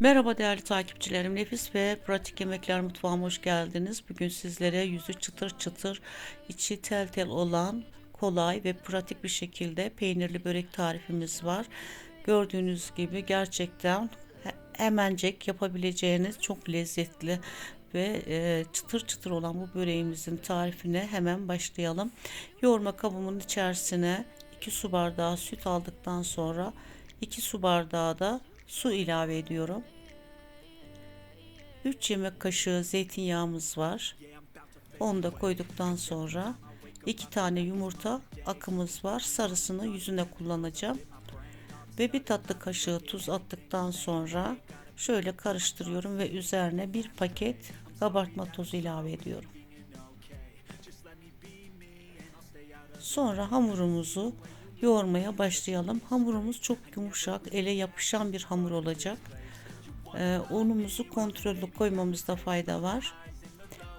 Merhaba değerli takipçilerim. Nefis ve pratik yemekler mutfağıma hoş geldiniz. Bugün sizlere yüzü çıtır çıtır, içi tel tel olan kolay ve pratik bir şekilde peynirli börek tarifimiz var. Gördüğünüz gibi gerçekten he- hemencek yapabileceğiniz çok lezzetli ve e, çıtır çıtır olan bu böreğimizin tarifine hemen başlayalım. Yoğurma kabımın içerisine 2 su bardağı süt aldıktan sonra 2 su bardağı da su ilave ediyorum. 3 yemek kaşığı zeytinyağımız var. Onu da koyduktan sonra 2 tane yumurta akımız var. Sarısını yüzüne kullanacağım. Ve bir tatlı kaşığı tuz attıktan sonra şöyle karıştırıyorum ve üzerine bir paket kabartma tozu ilave ediyorum. Sonra hamurumuzu yoğurmaya başlayalım. Hamurumuz çok yumuşak, ele yapışan bir hamur olacak. Ee, unumuzu kontrollü koymamızda fayda var.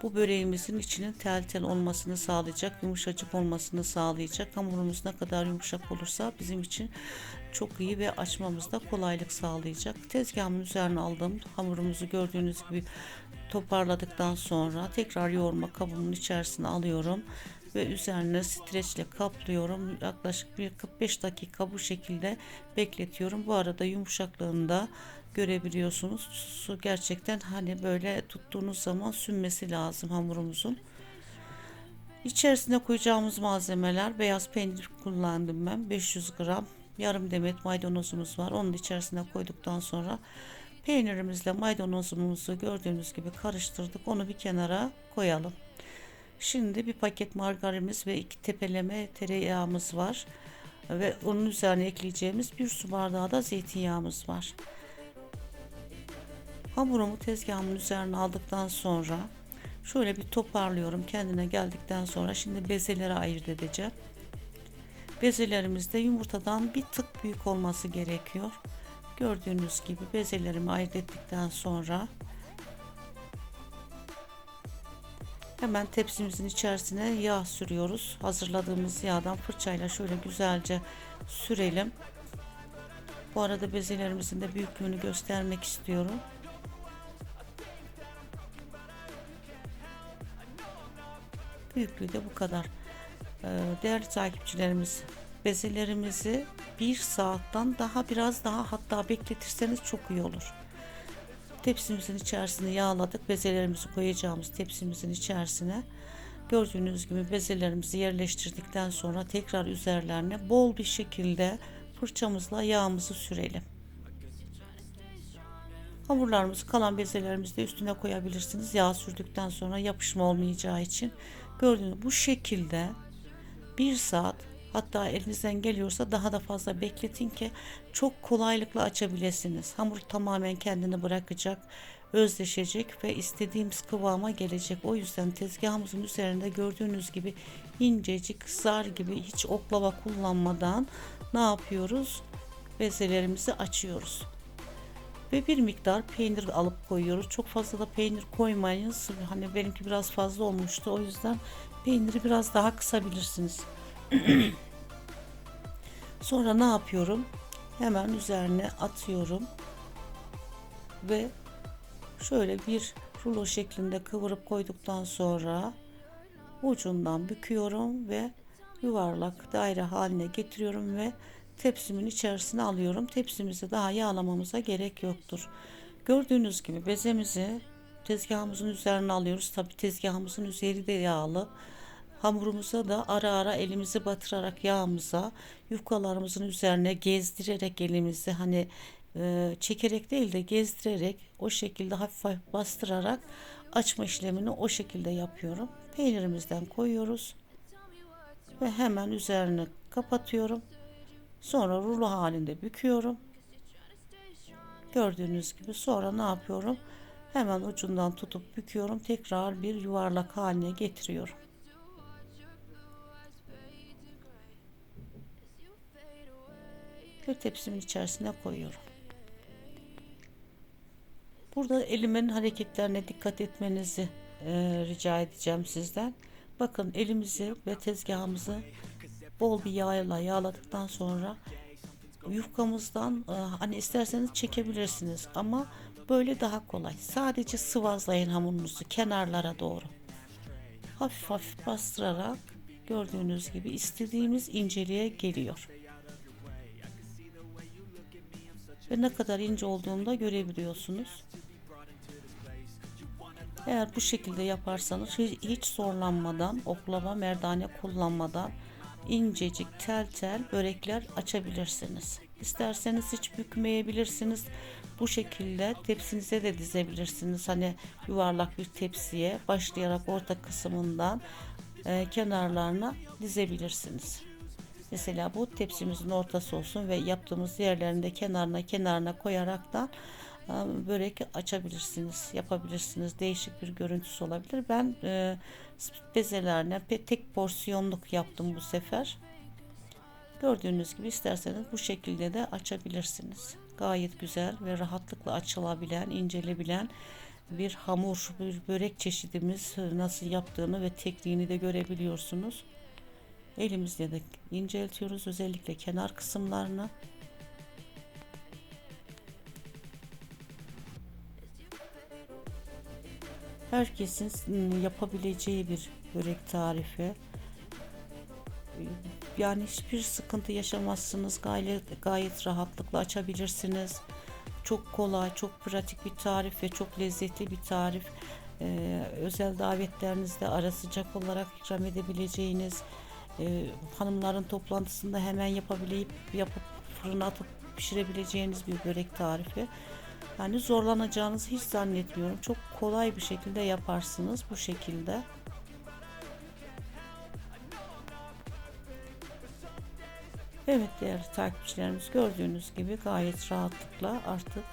Bu böreğimizin içinin tel tel olmasını sağlayacak, yumuşacık olmasını sağlayacak. Hamurumuz ne kadar yumuşak olursa bizim için çok iyi ve açmamızda kolaylık sağlayacak. Tezgahımın üzerine aldım. Hamurumuzu gördüğünüz gibi toparladıktan sonra tekrar yoğurma kabımın içerisine alıyorum ve üzerine streçle kaplıyorum. Yaklaşık bir 45 dakika bu şekilde bekletiyorum. Bu arada yumuşaklığını da görebiliyorsunuz. Su gerçekten hani böyle tuttuğunuz zaman sünmesi lazım hamurumuzun. İçerisine koyacağımız malzemeler beyaz peynir kullandım ben 500 gram yarım demet maydanozumuz var onun içerisine koyduktan sonra peynirimizle maydanozumuzu gördüğünüz gibi karıştırdık onu bir kenara koyalım şimdi bir paket margarinimiz ve iki tepeleme tereyağımız var ve onun üzerine ekleyeceğimiz bir su bardağı da zeytinyağımız var Hamurumu tezgahımın üzerine aldıktan sonra şöyle bir toparlıyorum kendine geldikten sonra şimdi bezelere ayırt edeceğim. Bezelerimiz de yumurtadan bir tık büyük olması gerekiyor. Gördüğünüz gibi bezelerimi ayırt ettikten sonra hemen tepsimizin içerisine yağ sürüyoruz. Hazırladığımız yağdan fırçayla şöyle güzelce sürelim. Bu arada bezelerimizin de büyüklüğünü göstermek istiyorum. Büyüklüğü de bu kadar. Ee, değerli takipçilerimiz bezelerimizi bir saatten daha biraz daha hatta bekletirseniz çok iyi olur. Tepsimizin içerisine yağladık. Bezelerimizi koyacağımız tepsimizin içerisine gördüğünüz gibi bezelerimizi yerleştirdikten sonra tekrar üzerlerine bol bir şekilde fırçamızla yağımızı sürelim. Hamurlarımızı kalan bezelerimizi de üstüne koyabilirsiniz. Yağ sürdükten sonra yapışma olmayacağı için. Gördüğünüz bu şekilde bir saat hatta elinizden geliyorsa daha da fazla bekletin ki çok kolaylıkla açabilirsiniz. Hamur tamamen kendini bırakacak, özleşecek ve istediğimiz kıvama gelecek. O yüzden tezgahımızın üzerinde gördüğünüz gibi incecik zar gibi hiç oklava kullanmadan ne yapıyoruz? Bezelerimizi açıyoruz ve bir miktar peynir alıp koyuyoruz. Çok fazla da peynir koymayınız. Hani benimki biraz fazla olmuştu. O yüzden peyniri biraz daha kısabilirsiniz. Sonra ne yapıyorum? Hemen üzerine atıyorum. Ve şöyle bir rulo şeklinde kıvırıp koyduktan sonra ucundan büküyorum ve yuvarlak daire haline getiriyorum ve tepsimin içerisine alıyorum. Tepsimizi daha yağlamamıza gerek yoktur. Gördüğünüz gibi bezemizi tezgahımızın üzerine alıyoruz. Tabi tezgahımızın üzeri de yağlı. Hamurumuza da ara ara elimizi batırarak yağımıza yufkalarımızın üzerine gezdirerek elimizi hani e, çekerek değil de gezdirerek o şekilde hafif hafif bastırarak açma işlemini o şekilde yapıyorum. Peynirimizden koyuyoruz ve hemen üzerine kapatıyorum. Sonra rulo halinde büküyorum. Gördüğünüz gibi sonra ne yapıyorum? Hemen ucundan tutup büküyorum. Tekrar bir yuvarlak haline getiriyorum. Ve tepsimin içerisine koyuyorum. Burada elimin hareketlerine dikkat etmenizi e, rica edeceğim sizden. Bakın elimizi ve tezgahımızı bol bir yağla yağladıktan sonra yufkamızdan e, hani isterseniz çekebilirsiniz ama böyle daha kolay. Sadece sıvazlayın hamurunuzu kenarlara doğru. Hafif hafif bastırarak gördüğünüz gibi istediğimiz inceliğe geliyor. Ve ne kadar ince olduğunu da görebiliyorsunuz. Eğer bu şekilde yaparsanız hiç zorlanmadan, oklava, merdane kullanmadan incecik tel tel börekler açabilirsiniz. İsterseniz hiç bükmeyebilirsiniz. Bu şekilde tepsinize de dizebilirsiniz. Hani yuvarlak bir tepsiye başlayarak orta kısmından e, kenarlarına dizebilirsiniz. Mesela bu tepsimizin ortası olsun ve yaptığımız yerlerinde kenarına kenarına koyarak da e, börek açabilirsiniz, yapabilirsiniz. Değişik bir görüntüsü olabilir. Ben e, bezelerine tek porsiyonluk yaptım bu sefer. Gördüğünüz gibi isterseniz bu şekilde de açabilirsiniz. Gayet güzel ve rahatlıkla açılabilen, incelebilen bir hamur, bir börek çeşidimiz nasıl yaptığını ve tekniğini de görebiliyorsunuz. Elimizle de inceltiyoruz özellikle kenar kısımlarını. Herkesin ıı, yapabileceği bir börek tarifi. Yani hiçbir sıkıntı yaşamazsınız. Gayet, gayet rahatlıkla açabilirsiniz. Çok kolay, çok pratik bir tarif ve çok lezzetli bir tarif. Ee, özel davetlerinizde ara sıcak olarak ikram edebileceğiniz e, hanımların toplantısında hemen yapabilip yapıp fırına atıp pişirebileceğiniz bir börek tarifi. Yani zorlanacağınızı hiç zannetmiyorum. Çok kolay bir şekilde yaparsınız bu şekilde. Evet değerli takipçilerimiz gördüğünüz gibi gayet rahatlıkla artık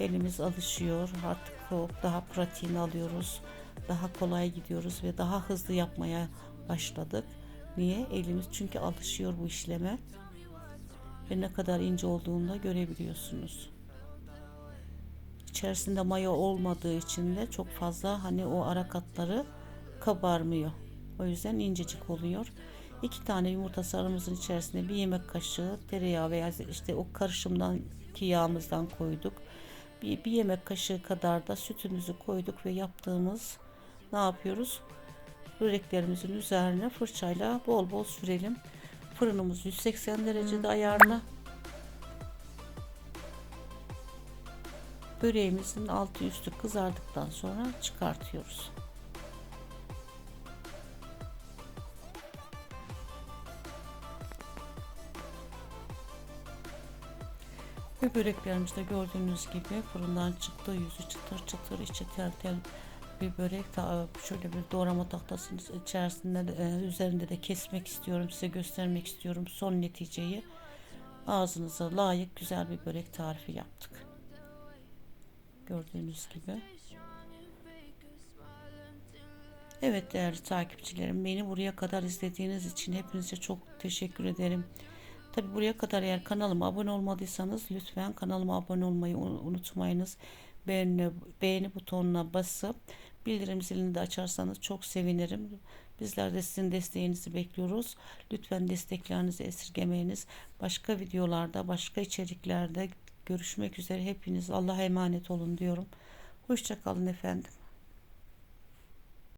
elimiz alışıyor. Artık daha pratiğini alıyoruz. Daha kolay gidiyoruz ve daha hızlı yapmaya başladık. Niye? Elimiz çünkü alışıyor bu işleme. Ve ne kadar ince olduğunu da görebiliyorsunuz. İçerisinde maya olmadığı için de çok fazla hani o ara katları kabarmıyor. O yüzden incecik oluyor. İki tane yumurta sarımızın içerisine bir yemek kaşığı tereyağı veya işte o karışımdan ki yağımızdan koyduk. Bir, bir yemek kaşığı kadar da sütümüzü koyduk ve yaptığımız ne yapıyoruz? Böreklerimizin üzerine fırçayla bol bol sürelim. Fırınımız 180 derecede ayarlı. Böreğimizin altı üstü kızardıktan sonra çıkartıyoruz. Ve böreklerimiz de gördüğünüz gibi fırından çıktı. Yüzü çıtır çıtır, içi tel tel bir börek. Şöyle bir doğrama tahtasının içerisinde de, e, üzerinde de kesmek istiyorum. Size göstermek istiyorum son neticeyi. Ağzınıza layık güzel bir börek tarifi yaptık. Gördüğünüz gibi. Evet değerli takipçilerim beni buraya kadar izlediğiniz için hepinize çok teşekkür ederim. Tabi buraya kadar eğer kanalıma abone olmadıysanız lütfen kanalıma abone olmayı unutmayınız. Beğeni, beğeni butonuna basıp bildirim zilini de açarsanız çok sevinirim. Bizler de sizin desteğinizi bekliyoruz. Lütfen desteklerinizi esirgemeyiniz. Başka videolarda, başka içeriklerde görüşmek üzere. Hepiniz Allah'a emanet olun diyorum. Hoşçakalın efendim.